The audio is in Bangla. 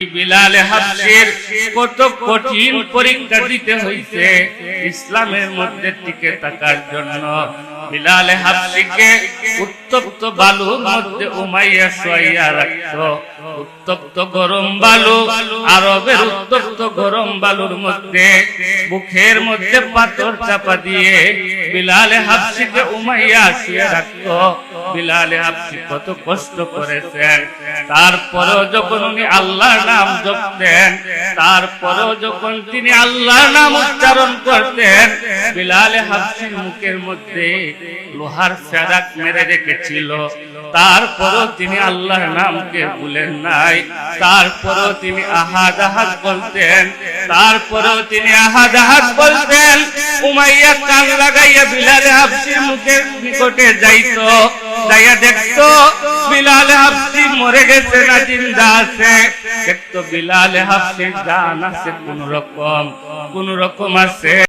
বিলাল হাফসির কত কঠিন পরীক্ষা দিতে হইছে ইসলামের মধ্যে টিকে থাকার জন্য। বিলাল হাফসিকে উত্তপ্ত বালুর মধ্যে উমাইয়া শোয়াইয়া রাখত উত্তপ্ত গরম বালু, আরবের উত্তপ্ত গরম বালুর মধ্যে বুকের মধ্যে পাথর চাপা দিয়ে বিলাল হাফসিকে উমাইয়া শুয়ে রাখত বিলাল হাফসি কত কষ্ট করেছেন। তারপরেও যখন উনি আল্লাহর নাম জপতেন তারপরেও যখন তিনি আল্লাহর নাম উচ্চারণ করতেন, বিলাল হাফসির মুখের মধ্যে লোহার ফেরাক মেরে রেখেছিল। তারপরও তিনি আল্লাহর নামকে ভুলেন নাই। তারপরও তিনি আহাদ আহাদ বলতেন। তারপরেও তিনি আহাদ আহাদ বলতেন, উমাইয়া কান লাগাইয়া বিলাল হাফসির মুখের নিকটে যাইতো। যাইয়া দেখতো, বিলাল মরে গেছে না জিন্দা আছে। দেখতো বিলালে হাফসির জান আছে, কোন রকম কোন রকম আছে।